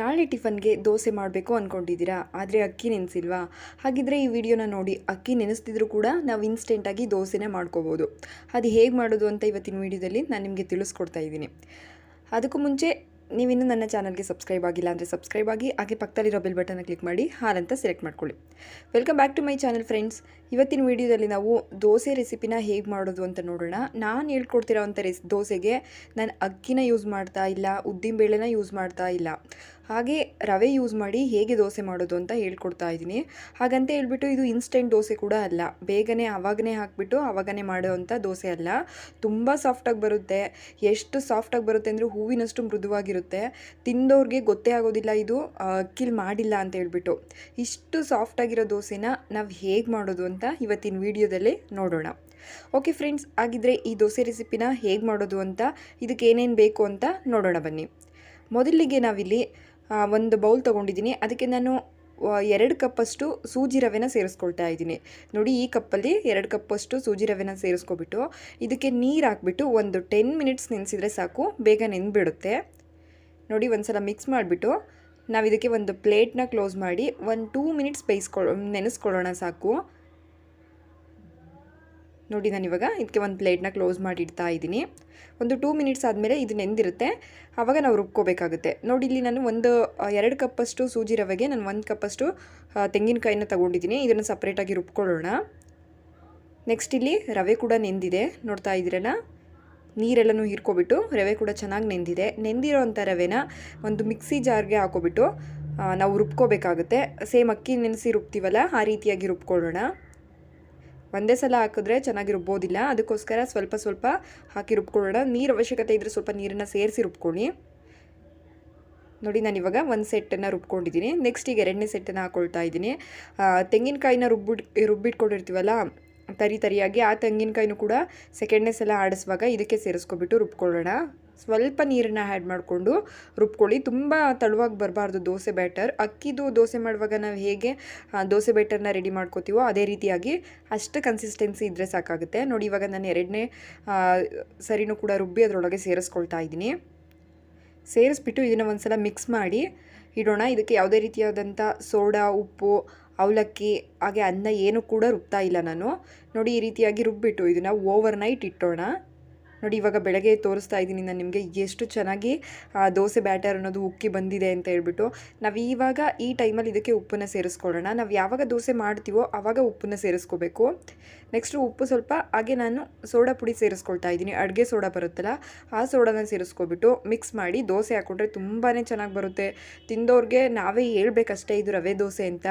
ನಾಳೆ ಟಿಫನ್ಗೆ ದೋಸೆ ಮಾಡಬೇಕು ಅಂದ್ಕೊಂಡಿದ್ದೀರಾ ಆದರೆ ಅಕ್ಕಿ ನೆನೆಸಿಲ್ವಾ? ಹಾಗಿದ್ರೆ ಈ ವಿಡಿಯೋನ ನೋಡಿ ಅಕ್ಕಿ ನೆನೆಸ್ತಿದ್ರು ಕೂಡ ನಾವು ಇನ್ಸ್ಟೆಂಟಾಗಿ ದೋಸೆನೇ ಮಾಡ್ಕೋಬೋದು. ಅದು ಹೇಗೆ ಮಾಡೋದು ಅಂತ ಇವತ್ತಿನ ವಿಡಿಯೋದಲ್ಲಿ ನಾನು ನಿಮಗೆ ತಿಳಿಸ್ಕೊಡ್ತಾ ಇದ್ದೀನಿ. ಅದಕ್ಕೂ ಮುಂಚೆ ನೀವಿನ್ನೂ ನನ್ನ ಚಾನಲ್ಗೆ ಸಬ್ಸ್ಕ್ರೈಬ್ ಆಗಿಲ್ಲ ಅಂದರೆ ಸಬ್ಸ್ಕ್ರೈಬ್ ಆಗಿ ಹಾಗೆ ಪಕ್ಕದಲ್ಲಿರೋ ಬೆಲ್ ಬಟನ್ನ ಕ್ಲಿಕ್ ಮಾಡಿ ಹಾಲಂತ ಸೆಲೆಕ್ಟ್ ಮಾಡ್ಕೊಳ್ಳಿ. Welcome back to my channel friends. ಇವತ್ತಿನ ವಿಡಿಯೋದಲ್ಲಿ ನಾವು ದೋಸೆ ರೆಸಿಪಿನ ಹೇಗೆ ಮಾಡೋದು ಅಂತ ನೋಡೋಣ. ನಾನು ಹೇಳ್ಕೊಡ್ತಿರೋ ಅಂಥ ರೆಸ್, ದೋಸೆಗೆ ನಾನು ಅಕ್ಕಿನ ಯೂಸ್ ಮಾಡ್ತಾ ಇಲ್ಲ, ಉದ್ದಿನಬೇಳೆನ ಯೂಸ್ ಮಾಡ್ತಾ ಇಲ್ಲ. ಹಾಗೆ ರವೆ ಯೂಸ್ ಮಾಡಿ ಹೇಗೆ ದೋಸೆ ಮಾಡೋದು ಅಂತ ಹೇಳ್ಕೊಡ್ತಾ ಇದ್ದೀನಿ. ಹಾಗಂತ ಹೇಳ್ಬಿಟ್ಟು ಇದು ಇನ್ಸ್ಟೆಂಟ್ ದೋಸೆ ಕೂಡ ಅಲ್ಲ. ಬೇಗನೆ ಆವಾಗನೇ ಹಾಕಿಬಿಟ್ಟು ಆವಾಗನೇ ಮಾಡೋವಂಥ ದೋಸೆ ಅಲ್ಲ. ತುಂಬ ಸಾಫ್ಟಾಗಿ ಬರುತ್ತೆ. ಎಷ್ಟು ಸಾಫ್ಟಾಗಿ ಬರುತ್ತೆ ಅಂದರೆ ಹೂವಿನಷ್ಟು ಮೃದುವಾಗಿರುತ್ತೆ. ತಿಂದವ್ರಿಗೆ ಗೊತ್ತೇ ಆಗೋದಿಲ್ಲ ಇದು ಅಕ್ಕಿಲ್ ಮಾಡಿಲ್ಲ ಅಂತ ಹೇಳ್ಬಿಟ್ಟು. ಇಷ್ಟು ಸಾಫ್ಟಾಗಿರೋ ದೋಸೆನ ನಾವು ಹೇಗೆ ಮಾಡೋದು ಅಂತ ಇವತ್ತಿನ ವಿಡಿಯೋದಲ್ಲಿ ನೋಡೋಣ. ಓಕೆ ಫ್ರೆಂಡ್ಸ್, ಹಾಗಿದ್ರೆ ಈ ದೋಸೆ ರೆಸಿಪಿನ ಹೇಗೆ ಮಾಡೋದು ಅಂತ, ಇದಕ್ಕೆ ಏನೇನು ಬೇಕು ಅಂತ ನೋಡೋಣ ಬನ್ನಿ. ಮೊದಲಿಗೆ ನಾವಿಲ್ಲಿ ಒಂದು ಬೌಲ್ ತೊಗೊಂಡಿದ್ದೀನಿ. ಅದಕ್ಕೆ ನಾನು ಎರಡು ಕಪ್ಪಷ್ಟು ಸೂಜಿ ರವೆನ ಸೇರಿಸ್ಕೊಳ್ತಾ ಇದ್ದೀನಿ. ನೋಡಿ, ಈ ಕಪ್ಪಲ್ಲಿ ಎರಡು ಕಪ್ಪಷ್ಟು ಸೂಜಿ ರವೆನ ಸೇರಿಸ್ಕೊಬಿಟ್ಟು, ಇದಕ್ಕೆ ನೀರು ಹಾಕ್ಬಿಟ್ಟು ಒಂದು ಟೆನ್ ಮಿನಿಟ್ಸ್ ನೆನೆಸಿದ್ರೆ ಸಾಕು, ಬೇಗ ನೆನ್ಬಿಡುತ್ತೆ. ನೋಡಿ, ಒಂದ್ಸಲ ಮಿಕ್ಸ್ ಮಾಡಿಬಿಟ್ಟು ನಾವು ಇದಕ್ಕೆ ಒಂದು ಪ್ಲೇಟ್ನ ಕ್ಲೋಸ್ ಮಾಡಿ, ಒಂದು ಟೂ ಮಿನಿಟ್ಸ್ ಬೇಯಿಸ್ಕೊಳ್, ನೆನೆಸ್ಕೊಳ್ಳೋಣ ಸಾಕು. ನೋಡಿ, ನಾನು ಇವಾಗ ಇದಕ್ಕೆ ಒಂದು ಪ್ಲೇಟ್ನ ಕ್ಲೋಸ್ ಮಾಡಿ ಇಡ್ತಾ ಇದ್ದೀನಿ. ಒಂದು ಟೂ ಮಿನಿಟ್ಸ್ ಆದಮೇಲೆ ಇದು ನೆಂದಿರುತ್ತೆ. ಆವಾಗ ನಾವು ರುಬ್ಕೋಬೇಕಾಗುತ್ತೆ. ನೋಡಿ, ಇಲ್ಲಿ ನಾನು ಒಂದು ಎರಡು ಕಪ್ಪಷ್ಟು ಸೂಜಿ ರವೆಗೆ ನಾನು ಒಂದು ಕಪ್ಪಷ್ಟು ತೆಂಗಿನಕಾಯಿನ ತಗೊಂಡಿದ್ದೀನಿ. ಇದನ್ನು ಸಪ್ರೇಟಾಗಿ ರುಬ್ಕೊಳ್ಳೋಣ. ನೆಕ್ಸ್ಟ್ ಇಲ್ಲಿ ರವೆ ಕೂಡ ನೆಂದಿದೆ. ನೋಡ್ತಾ ಇದ್ದೀರಲ್ಲ? ನೀರೆಲ್ಲನೂ ಹೀರ್ಕೊಬಿಟ್ಟು ರವೆ ಕೂಡ ಚೆನ್ನಾಗಿ ನೆಂದಿದೆ. ನೆಂದಿರೋ ಅಂಥ ರವೆನ ಒಂದು ಮಿಕ್ಸಿ ಜಾರ್ಗೆ ಹಾಕೋಬಿಟ್ಟು ನಾವು ರುಬ್ಕೋಬೇಕಾಗುತ್ತೆ. ಸೇಮ್ ಅಕ್ಕಿ ನೆನೆಸಿ ರುಬ್ತೀವಲ್ಲ, ಆ ರೀತಿಯಾಗಿ ರುಬ್ಕೊಳ್ಳೋಣ. ಒಂದೇ ಸಲ ಹಾಕಿದ್ರೆ ಚೆನ್ನಾಗಿ ರುಬ್ಬೋದಿಲ್ಲ ಅದಕ್ಕೋಸ್ಕರ ಸ್ವಲ್ಪ ಸ್ವಲ್ಪ ಹಾಕಿ ರುಬ್ಕೊಳ್ಳೋಣ. ನೀರು ಅವಶ್ಯಕತೆ ಇದ್ದರೆ ಸ್ವಲ್ಪ ನೀರನ್ನು ಸೇರಿಸಿ ರುಬ್ಕೊಳ್ಳಿ. ನೋಡಿ, ನಾನು ಇವಾಗ ಒಂದು ಸೆಟ್ಟನ್ನು ರುಬ್ಕೊಂಡಿದ್ದೀನಿ. ನೆಕ್ಸ್ಟ್ ಈಗ ಎರಡನೇ ಸೆಟ್ಟನ್ನು ಹಾಕ್ಕೊಳ್ತಾ ಇದ್ದೀನಿ. ತೆಂಗಿನಕಾಯಿನ ರುಬ್ಬಿಟ್ ರುಬ್ಬಿಟ್ಕೊಂಡಿರ್ತೀವಲ್ಲ, ತರಿ ತರಿಯಾಗಿ ಆ ತೆಂಗಿನಕಾಯಿನೂ ಕೂಡ ಸೆಕೆಂಡ್ನೇ ಸಲ ಆಡಿಸುವಾಗ ಇದಕ್ಕೆ ಸೇರಿಸ್ಕೊಬಿಟ್ಟು ರುಬ್ಕೊಳ್ಳೋಣ. ಸ್ವಲ್ಪ ನೀರನ್ನ ಆ್ಯಡ್ ಮಾಡಿಕೊಂಡು ರುಬ್ಕೊಳ್ಳಿ. ತುಂಬ ತಳುವಾಗಿ ಬರಬಾರ್ದು ದೋಸೆ ಬ್ಯಾಟರ್ ಅಕ್ಕಿದು ದೋಸೆ ಮಾಡುವಾಗ ನಾವು ಹೇಗೆ ದೋಸೆ ಬ್ಯಾಟರ್ನ ರೆಡಿ ಮಾಡ್ಕೋತೀವೋ ಅದೇ ರೀತಿಯಾಗಿ ಅಷ್ಟು ಕನ್ಸಿಸ್ಟೆನ್ಸಿ ಇದ್ದರೆ ಸಾಕಾಗುತ್ತೆ. ನೋಡಿ, ಇವಾಗ ನಾನು ಎರಡನೇ ಸರಿನೂ ಕೂಡ ರುಬ್ಬಿ ಅದರೊಳಗೆ ಸೇರಿಸ್ಕೊಳ್ತಾ ಇದ್ದೀನಿ. ಸೇರಿಸ್ಬಿಟ್ಟು ಇದನ್ನು ಒಂದ್ಸಲ ಮಿಕ್ಸ್ ಮಾಡಿ ಇಡೋಣ. ಇದಕ್ಕೆ ಯಾವುದೇ ರೀತಿಯಾದಂಥ ಸೋಡಾ, ಉಪ್ಪು, ಅವಲಕ್ಕಿ, ಹಾಗೆ ಅನ್ನ ಏನು ಕೂಡ ರುಬ್ತಾ ಇಲ್ಲ ನಾನು. ನೋಡಿ, ಈ ರೀತಿಯಾಗಿ ರುಬ್ಬಿಟ್ಟು ಇದನ್ನು ಓವರ್ ನೈಟ್ ಇಟ್ಟೋಣ. ನೋಡಿ, ಇವಾಗ ಬೆಳಗ್ಗೆ ತೋರಿಸ್ತಾ ಇದ್ದೀನಿ ನಾನು ನಿಮಗೆ ಎಷ್ಟು ಚೆನ್ನಾಗಿ ದೋಸೆ ಬ್ಯಾಟರ್ ಅನ್ನೋದು ಉಕ್ಕಿ ಬಂದಿದೆ ಅಂತ ಹೇಳ್ಬಿಟ್ಟು. ನಾವು ಇವಾಗ ಈ ಟೈಮಲ್ಲಿ ಇದಕ್ಕೆ ಉಪ್ಪನ್ನು ಸೇರಿಸ್ಕೊಳ್ಳೋಣ. ನಾವು ಯಾವಾಗ ದೋಸೆ ಮಾಡ್ತೀವೋ ಆವಾಗ ಉಪ್ಪನ್ನು ಸೇರಿಸ್ಕೋಬೇಕು. ನೆಕ್ಸ್ಟು ಉಪ್ಪು ಸ್ವಲ್ಪ, ಹಾಗೆ ನಾನು ಸೋಡಾ ಪುಡಿ ಸೇರಿಸ್ಕೊಳ್ತಾ ಇದ್ದೀನಿ. ಅಡುಗೆ ಸೋಡಾ ಬರುತ್ತಲ್ಲ, ಆ ಸೋಡಾನ ಸೇರಿಸ್ಕೊಬಿಟ್ಟು ಮಿಕ್ಸ್ ಮಾಡಿ ದೋಸೆ ಹಾಕ್ಕೊಂಡ್ರೆ ತುಂಬಾ ಚೆನ್ನಾಗಿ ಬರುತ್ತೆ. ತಿಂದೋರಿಗೆ ನಾವೇ ಹೇಳ್ಬೇಕಷ್ಟೇ ಇದು ರವೆ ದೋಸೆ ಅಂತ.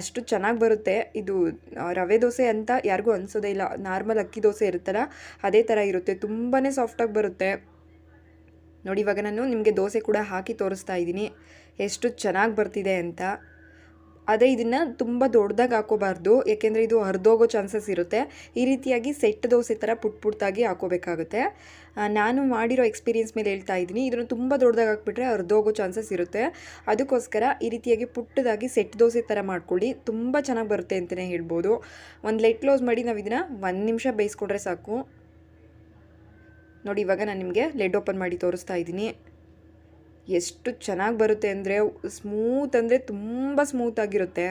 ಅಷ್ಟು ಚೆನ್ನಾಗಿ ಬರುತ್ತೆ. ಇದು ರವೆ ದೋಸೆ ಅಂತ ಯಾರಿಗೂ ಅನಿಸೋದೇ ಇಲ್ಲ. ನಾರ್ಮಲ್ ಅಕ್ಕಿ ದೋಸೆ ಇರುತ್ತಲ್ಲ, ಅದೇ ಥರ ಇರುತ್ತೆ. ತುಂಬಾ ಸಾಫ್ಟಾಗಿ ಬರುತ್ತೆ. ನೋಡಿ, ಇವಾಗ ನಾನು ನಿಮಗೆ ದೋಸೆ ಕೂಡ ಹಾಕಿ ತೋರಿಸ್ತಾ ಇದ್ದೀನಿ. ಎಷ್ಟು ಚೆನ್ನಾಗಿ ಬರ್ತಿದೆ ಅಂತ. ಅದೇ ಇದನ್ನು ತುಂಬ ದೊಡ್ಡದಾಗಿ ಹಾಕೋಬಾರ್ದು ಏಕೆಂದರೆ ಇದು ಹರಿದೋಗೋ ಚಾನ್ಸಸ್ ಇರುತ್ತೆ. ಈ ರೀತಿಯಾಗಿ ಸೆಟ್ ದೋಸೆ ಥರ ಪುಟ್ ಪುಟ್ಟಾಗಿ ಹಾಕೋಬೇಕಾಗುತ್ತೆ. ನಾನು ಮಾಡಿರೋ ಎಕ್ಸ್ಪೀರಿಯೆನ್ಸ್ ಮೇಲೆ ಹೇಳ್ತಾ ಇದ್ದೀನಿ. ಇದನ್ನು ತುಂಬ ದೊಡ್ಡದಾಗಿ ಹಾಕ್ಬಿಟ್ರೆ ಹರಿದೋಗೋ ಚಾನ್ಸಸ್ ಇರುತ್ತೆ. ಅದಕ್ಕೋಸ್ಕರ ಈ ರೀತಿಯಾಗಿ ಪುಟ್ಟದಾಗಿ ಸೆಟ್ ದೋಸೆ ಥರ ಮಾಡ್ಕೊಳ್ಳಿ. ತುಂಬ ಚೆನ್ನಾಗಿ ಬರುತ್ತೆ ಅಂತಲೇ ಹೇಳ್ಬೋದು. ಒಂದು ಲೆಟ್ ಕ್ಲೋಸ್ ಮಾಡಿ ನಾವು ಇದನ್ನು ಒಂದು ನಿಮಿಷ ಬೇಯಿಸ್ಕೊಂಡ್ರೆ ಸಾಕು. ನೋಡಿ, ಇವಾಗ ನಾನು ನಿಮಗೆ ಲೆಡ್ ಓಪನ್ ಮಾಡಿ ತೋರಿಸ್ತಾ ಇದ್ದೀನಿ. ಎಷ್ಟು ಚೆನ್ನಾಗಿ ಬರುತ್ತೆ ಅಂದರೆ, ಸ್ಮೂತ್ ಅಂದರೆ ತುಂಬ ಸ್ಮೂತಾಗಿರುತ್ತೆ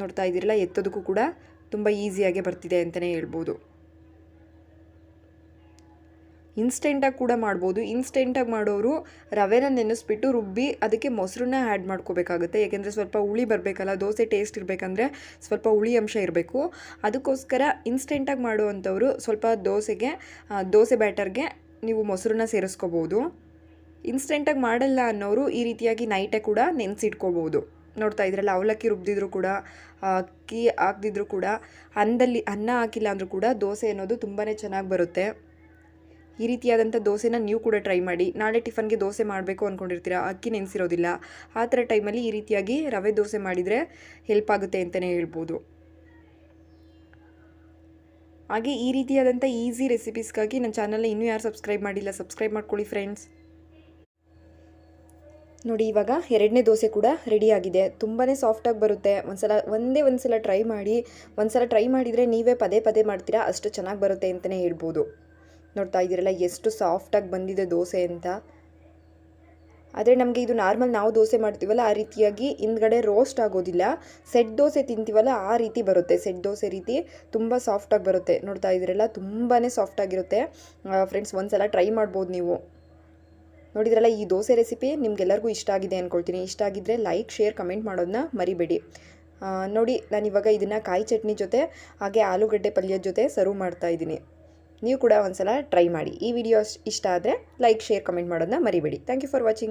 ನೋಡ್ತಾ ಇದ್ದೀರಲ್ಲ, ಎತ್ತೋದಕ್ಕೂ ಕೂಡ ತುಂಬ ಈಸಿಯಾಗೇ ಬರ್ತಿದೆ ಅಂತಲೇ ಹೇಳ್ಬೋದು. ಇನ್ಸ್ಟೆಂಟಾಗಿ ಕೂಡ ಮಾಡ್ಬೋದು. ಇನ್ಸ್ಟೆಂಟಾಗಿ ಮಾಡೋರು ರವೆನ ನೆನೆಸ್ಬಿಟ್ಟು ರುಬ್ಬಿ ಅದಕ್ಕೆ ಮೊಸರನ್ನ ಆ್ಯಡ್ ಮಾಡ್ಕೋಬೇಕಾಗುತ್ತೆ. ಯಾಕೆಂದರೆ ಸ್ವಲ್ಪ ಹುಳಿ ಬರಬೇಕಲ್ಲ, ದೋಸೆ ಟೇಸ್ಟ್ ಇರಬೇಕಂದ್ರೆ ಸ್ವಲ್ಪ ಹುಳಿ ಅಂಶ ಇರಬೇಕು. ಅದಕ್ಕೋಸ್ಕರ ಇನ್ಸ್ಟೆಂಟಾಗಿ ಮಾಡುವಂಥವ್ರು ಸ್ವಲ್ಪ ದೋಸೆಗೆ ದೋಸೆ ಬ್ಯಾಟರ್ಗೆ ನೀವು ಮೊಸರನ್ನ ಸೇರಿಸ್ಕೋಬೋದು. ಇನ್ಸ್ಟೆಂಟಾಗಿ ಮಾಡಲ್ಲ ಅನ್ನೋರು ಈ ರೀತಿಯಾಗಿ ನೈಟೇ ಕೂಡ ನೆನೆಸಿಟ್ಕೋಬೋದು. ನೋಡ್ತಾ ಇದ್ರಲ್ಲ, ಅವಲಕ್ಕಿ ರುಬ್ಬಿದ್ರು ಕೂಡ, ಅಕ್ಕಿ ಹಾಕ್ದಿದ್ರು ಕೂಡ ಅನ್ನದಲ್ಲಿ ಅನ್ನ ಹಾಕಿಲ್ಲ ಅಂದರೂ ಕೂಡ ದೋಸೆ ಅನ್ನೋದು ತುಂಬಾ ಚೆನ್ನಾಗಿ ಬರುತ್ತೆ. ಈ ರೀತಿಯಾದಂಥ ದೋಸೆನ ನೀವು ಕೂಡ ಟ್ರೈ ಮಾಡಿ. ನಾಳೆ ಟಿಫನ್ಗೆ ದೋಸೆ ಮಾಡಬೇಕು ಅಂದ್ಕೊಂಡಿರ್ತೀರಾ ಅಕ್ಕಿ ನೆನೆಸಿರೋದಿಲ್ಲ. ಆ ಥರ ಟೈಮಲ್ಲಿ ಈ ರೀತಿಯಾಗಿ ರವೆ ದೋಸೆ ಮಾಡಿದರೆ ಹೆಲ್ಪ್ ಆಗುತ್ತೆ ಅಂತಲೇ ಹೇಳ್ಬೋದು. ಹಾಗೆ ಈ ರೀತಿಯಾದಂಥ ಈಸಿ ರೆಸಿಪೀಸ್ಗಾಗಿ ನನ್ನ ಚಾನಲ್ನ ಇನ್ನೂ ಯಾರು ಸಬ್ಸ್ಕ್ರೈಬ್ ಮಾಡಿಲ್ಲ ಸಬ್ಸ್ಕ್ರೈಬ್ ಮಾಡ್ಕೊಳ್ಳಿ ಫ್ರೆಂಡ್ಸ್ ನೋಡಿ, ಇವಾಗ ಎರಡನೇ ದೋಸೆ ಕೂಡ ರೆಡಿಯಾಗಿದೆ ತುಂಬಾ ಸಾಫ್ಟಾಗಿ ಬರುತ್ತೆ. ಒಂದ್ಸಲ, ಒಂದೇ ಒಂದು ಸಲ ಟ್ರೈ ಮಾಡಿ. ಒಂದ್ಸಲ ಟ್ರೈ ಮಾಡಿದರೆ ನೀವೇ ಪದೇ ಪದೇ ಮಾಡ್ತೀರಾ? ಅಷ್ಟು ಚೆನ್ನಾಗಿ ಬರುತ್ತೆ ಅಂತಲೇ ಹೇಳ್ಬೋದು. ನೋಡ್ತಾ ಇದ್ದೀರಲ್ಲ, ಎಷ್ಟು ಸಾಫ್ಟಾಗಿ ಬಂದಿದೆ ದೋಸೆ ಅಂತ. ಆದರೆ ನಮಗೆ ಇದು ನಾರ್ಮಲ್ ನಾವು ದೋಸೆ ಮಾಡ್ತೀವಲ್ಲ, ಆ ರೀತಿಯಾಗಿ ಹಿಂದ್ಗಡೆ ರೋಸ್ಟ್ ಆಗೋದಿಲ್ಲ. ಸೆಟ್ ದೋಸೆ ತಿಂತೀವಲ್ಲ, ಆ ರೀತಿ ಬರುತ್ತೆ. ಸೆಟ್ ದೋಸೆ ರೀತಿ ತುಂಬ ಸಾಫ್ಟಾಗಿ ಬರುತ್ತೆ. ನೋಡ್ತಾ ಇದ್ದೀರಲ್ಲ ತುಂಬಾ ಸಾಫ್ಟಾಗಿರುತ್ತೆ ಫ್ರೆಂಡ್ಸ್ ಒಂದ್ಸಲ ಟ್ರೈ ಮಾಡ್ಬೋದು ನೀವು. ನೋಡಿದ್ರಲ್ಲ, ಈ ದೋಸೆ ರೆಸಿಪಿ ನಿಮ್ಗೆಲ್ಲರಿಗೂ ಇಷ್ಟ ಆಗಿದೆ ಅಂದ್ಕೊಳ್ತೀನಿ ಇಷ್ಟ ಆಗಿದ್ದರೆ ಲೈಕ್ ಶೇರ್ ಕಮೆಂಟ್ ಮಾಡೋದನ್ನ ಮರಿಬೇಡಿ. ನೋಡಿ, ನಾನು ಇವಾಗ ಇದನ್ನು ಕಾಯಿ ಚಟ್ನಿ ಜೊತೆ, ಹಾಗೆ ಆಲೂಗಡ್ಡೆ ಪಲ್ಯದ ಜೊತೆ ಸರ್ವ್ ಮಾಡ್ತಾ ಇದ್ದೀನಿ. ನೀವು ಕೂಡ ಒಂದ್ಸಲ ಟ್ರೈ ಮಾಡಿ. ಈ ವಿಡಿಯೋ ಇಷ್ಟ ಆದರೆ ಲೈಕ್ ಶೇರ್ ಕಮೆಂಟ್ ಮಾಡೋದನ್ನ ಮರಿಬೇಡಿ. Thank you for watching